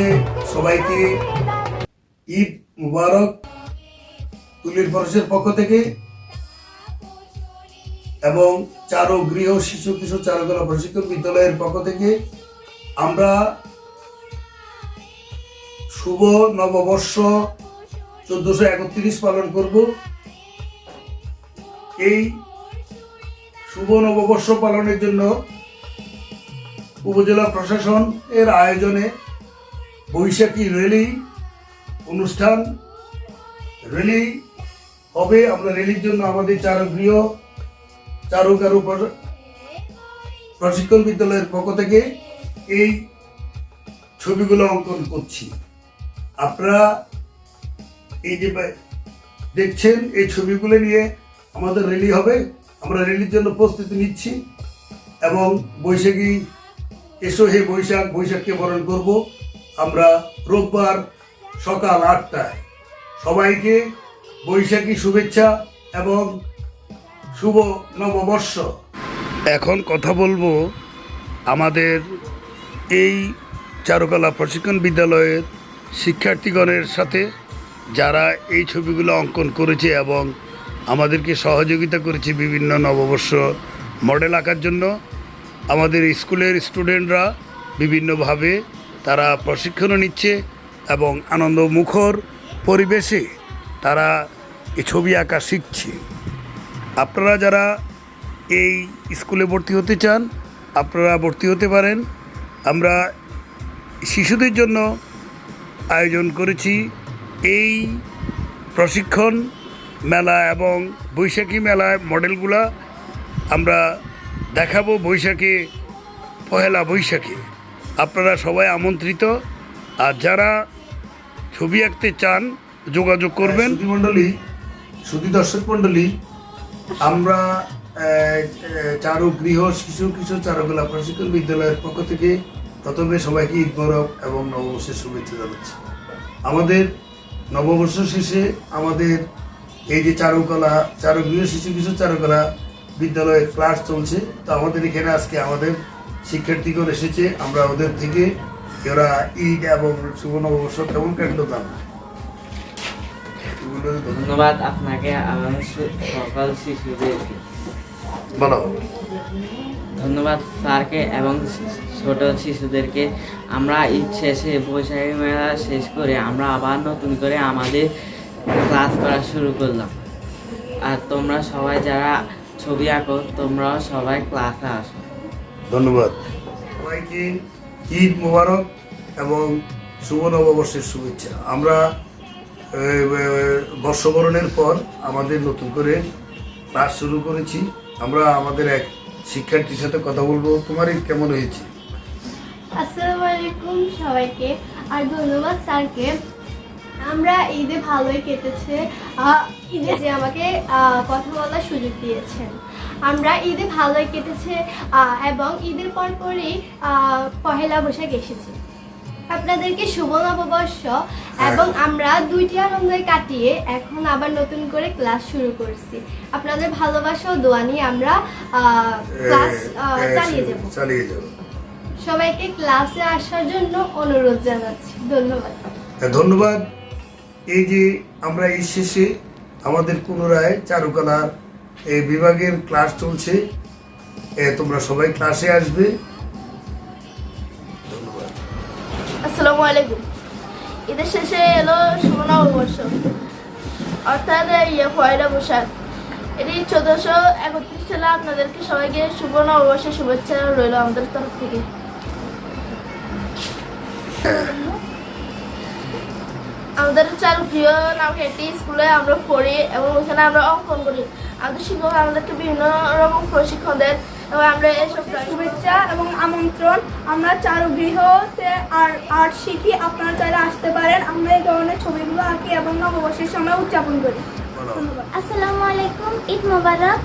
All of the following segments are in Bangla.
প্রথমে সবাইকে ঈদ মুবারক তুলির পরশের পক্ষ থেকে এবং চারু গৃহ শিশু কিশোর চারুকলা প্রশিক্ষণ বিদ্যালয়ের পক্ষ থেকে আমরা শুভ নববর্ষ চোদ্দশো একত্রিশ পালন করব। এই শুভ নববর্ষ পালনের জন্য উপজেলা প্রশাসন এর আয়োজনে বৈশাখী র্যালি অনুষ্ঠান। র্যালি হবে আমরা র্যালির জন্য আমাদের চারুগৃহ, চারুকারু প্র- প্রশিক্ষণ বিদ্যালয়ের পক্ষ থেকে এই ছবিগুলো অঙ্কন করছি। আপনারা এই যে দেখছেন এই ছবিগুলো নিয়ে আমাদের র্যালি হবে। আমরা র্যালির জন্য প্রস্তুতি নিচ্ছি এবং বৈশাখী এসো হে বৈশাখ, বৈশাখকে বরণ করব। আমরা রোববার সকাল আটটায় সবাইকে বৈশাখী শুভেচ্ছা এবং শুভ নববর্ষ। এখন কথা বলব আমাদের এই চারুকলা প্রশিক্ষণ বিদ্যালয়ের শিক্ষার্থীগণের সাথে যারা এই ছবিগুলো অঙ্কন করেছে এবং আমাদেরকে সহযোগিতা করেছে বিভিন্ন নববর্ষ মডেল আঁকার জন্য। আমাদের স্কুলের স্টুডেন্টরা বিভিন্নভাবে তারা প্রশিক্ষণও নিচ্ছে এবং আনন্দমুখর পরিবেশে তারা এই ছবি আঁকা শিখছে। আপনারা যারা এই স্কুলে ভর্তি হতে চান, আপনারা ভর্তি হতে পারেন। আমরা শিশুদের জন্য আয়োজন করেছি এই প্রশিক্ষণ মেলা এবং বৈশাখী মেলায় মডেলগুলা আমরা দেখাবো বৈশাখে, পহেলা বৈশাখে। আপনারা সবাই আমন্ত্রিত। আর যারা ছবি আঁকতে চান যোগাযোগ করবেন। মণ্ডলী সুধী দর্শক মণ্ডলী আমরা চারু গৃহ শিশু কিশোর চারুকলা প্রশিক্ষণ বিদ্যালয়ের পক্ষ থেকে প্রথমে সবাইকে ঈদ মোবারক এবং নববর্ষের শুভেচ্ছা জানাচ্ছি। আমাদের নববর্ষ শেষে আমাদের এই যে চারুকলা চারু গৃহ শিশু কিশোর চারুকলা বিদ্যালয়ের ক্লাস চলছে। তো আমাদের এখানে আজকে আমাদের শিক্ষার্থীগণ এসেছে। আমরা ওদের থেকে ওরা ঈদ এবং সুবর্ণ নববর্ষ কেমন কাটলো তা ধন্যবাদ আপনাকে আমার সু- সকল শিশুদেরকে বলো ধন্যবাদ স্যারকে এবং ছোট শিশুদেরকে। আমরা ঈদ শেষে বৈশাখী মেলা শেষ করে আমরা আবার নতুন করে আমাদের ক্লাস করা শুরু করলাম। আর তোমরা সবাই যারা ছবি আঁকো তোমরাও সবাই ক্লাসে আসো। ধন্যবাদ। সবাইকে ঈদ মোবারক এবং শুভ নববর্ষের শুভেচ্ছা। আমরা বর্ষবরণের পর আমাদের নতুন করে ক্লাস শুরু করেছি। আমরা আমাদের এক শিক্ষার্থীর সাথে কথা বলব। তোমার কেমন হয়েছে? আসসালামু আলাইকুম সবাইকে। আর ধন্যবাদ স্যারকে। আমরা ঈদে ভালোই কেটেছে। ঈদে যে আমাকে কথা বলার সুযোগ দিয়েছেন আমরা ঈদে ভালোই কেটেছে এবং ঈদের পর পরই পহেলা বৈশাখ এসেছে। আপনাদেরকে শুভ নববর্ষ এবং আমরা দুইটি আনন্দ কাটিয়ে এখন আবার নতুন করে ক্লাস শুরু করছি। আপনাদের ভালোবাসা ও দোয়া নিয়ে আমরা আহ, ক্লাস চালিয়ে যাব। চালিয়ে যাব। সবাইকে ক্লাসে আসার জন্য অনুরোধ জানাচ্ছি। ধন্যবাদ। হ্যাঁ, ধন্যবাদ। এই যে আমরা এই শেষে আমাদের পুনরায় চারুকলার এই বিভাগের ক্লাস চলছে। এ, তোমরা সবাই ক্লাসে আসবে। ধন্যবাদ। আসসালামু আলাইকুম। ঈদের শেষে এলো শুভ নববর্ষ অর্থাৎ ইয়ে পয়লা বৈশাখ। এটি চোদ্দশো একত্রিশ সালে আপনাদেরকে সবাইকে শুভ নববর্ষের শুভেচ্ছা রইল আমাদের তরফ থেকে। আমাদের চারু প্রিয় নামে একটি স্কুলে আমরা পড়ি এবং ওখানে আমরা অঙ্কন করি। আমাদের শিক্ষক আমাদেরকে বিভিন্ন রকম প্রশিক্ষণ দেন এবং আমরা এসব শুভেচ্ছা এবং আমন্ত্রণ। আমরা চারুগৃহতে আর আর্ট শিখি আপনারা চাইলে আসতে পারেন। আমরা এই ধরনের ছবিগুলো আঁকি এবং নববর্ষের সময় উদযাপন করি। আসসালামু আলাইকুম ঈদ মোবারক।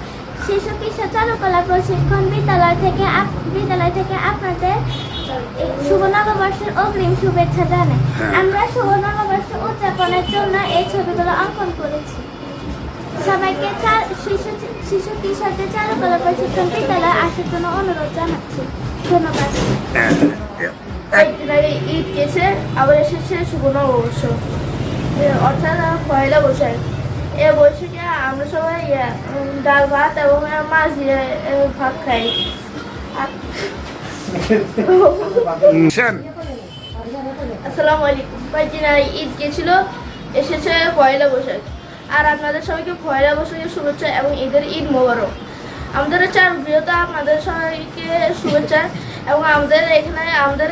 শিশু কিশোর চারুকলা প্রশিক্ষণ বিদ্যালয় থেকে বিদ্যালয় থেকে আপনাদের শুভ নববর্ষের অগ্রিম শুভেচ্ছা জানাই। আমরা শুভ নববর্ষ উদযাপনের জন্য এই ছবিগুলো অঙ্কন করেছি। সবাইকে শিশু শিশু কিশোরদের চারুকলা প্রশিক্ষণ বিদ্যালয়ে আসার জন্য অনুরোধ জানাচ্ছি। ধন্যবাদ। কয়েকদিন আগে ঈদ গেছে আবার এসেছে শুভ নববর্ষ অর্থাৎ পয়লা বৈশাখ। এ বৈশাখে আমরা সবাই ডাল ভাত এবং মাছ দিয়ে ভাত খাই। ঈদ গেছিল, এসেছে পয়লা বৈশাখ। আর আপনাদের সবাইকে পয়লা বৈশাখের শুভেচ্ছা এবং ঈদের ঈদ মোবারক। আমাদের চার গৃহতা আপনাদের সবাইকে শুভেচ্ছা এবং আমাদের এখানে আমাদের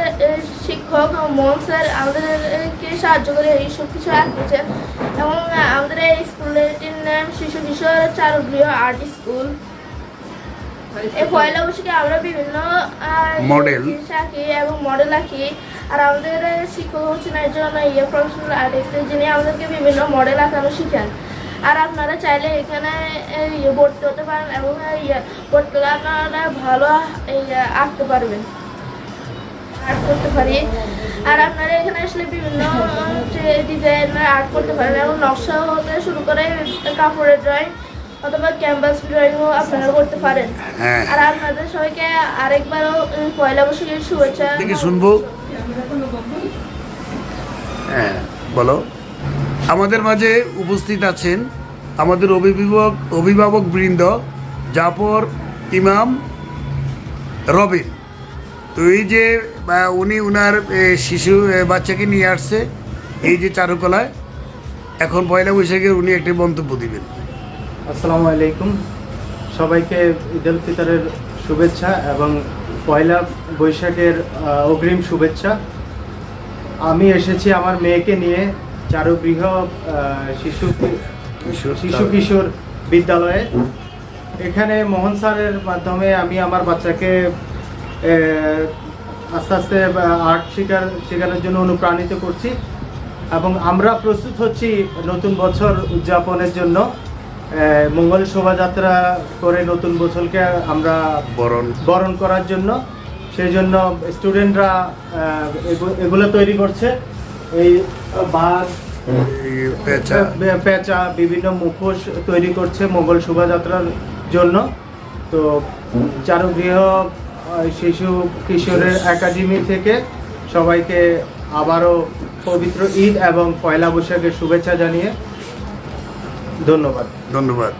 শিক্ষক মোহন স্যার আমাদেরকে সাহায্য করে এই সব কিছু আঁকতেছে এবং আমাদের এই স্কুলের নাম শিশু কিশোর চারু গৃহ আর্ট স্কুল। এই পয়লা বৈশাখে আমরা বিভিন্ন. জিনিস আঁকি এবং মডেল আঁকি। আর আমাদের শিক্ষক হচ্ছেন একজন ইয়ে প্রফেশনাল আর্টিস্ট যিনি আমাদেরকে বিভিন্ন মডেল আঁকানো শিখান। আর আপনারা চাইলে এখানে ইয়ে ভর্তি হতে পারেন এবং ইয়ে ভর্তি হলে আপনারা ভালো আঁকতে পারবেন। আর্ট করতে পারি। আর আপনারা এখানে আসলে বিভিন্ন ডিজাইনের আর্ট করতে পারেন এবং নকশা হতে শুরু করে কাপড়ের ড্রয়িং অথবা ক্যানভাস ড্রয়িংও আপনারা করতে পারেন। হ্যাঁ। আর আপনাদের সবাইকে আরেকবারও পয়লা বৈশাখের শুভেচ্ছা। থেকে শুনব? হ্যাঁ বলো। আমাদের মাঝে উপস্থিত আছেন আমাদের অভিভাবক অভিভাবক বৃন্দ জাফর ইমাম রবিন। তো এই যে উনি উনার শিশু বাচ্চাকে নিয়ে আসছে এই যে চারুকলায়। এখন পয়লা বৈশাখে উনি একটি মন্তব্য দিবেন। আসসালামু আলাইকুম। সবাইকে ঈদ উল ফিতরের শুভেচ্ছা এবং পয়লা বৈশাখের অগ্রিম শুভেচ্ছা। আমি এসেছি আমার মেয়েকে নিয়ে চারুগৃহ শিশু শিশু কিশোর বিদ্যালয়ে। এখানে মোহন স্যারের মাধ্যমে আমি আমার বাচ্চাকে আস্তে আস্তে আর্ট শেখার শেখানোর জন্য অনুপ্রাণিত করছি এবং আমরা প্রস্তুত হচ্ছি নতুন বছর উদযাপনের জন্য। মঙ্গল শোভাযাত্রা করে নতুন বছরকে আমরা বরণ। বরণ করার জন্য। সেই জন্য স্টুডেন্টরা এগুলো তৈরি করছে। এই বাঘ পেঁচা। বিভিন্ন মুখোশ তৈরি করছে মোগল শোভাযাত্রার জন্য। তো চারুগৃহ শিশু কিশোরের একাডেমি থেকে সবাইকে আবারও পবিত্র ঈদ এবং পয়লা বৈশাখের শুভেচ্ছা জানিয়ে ধন্যবাদ। ধন্যবাদ।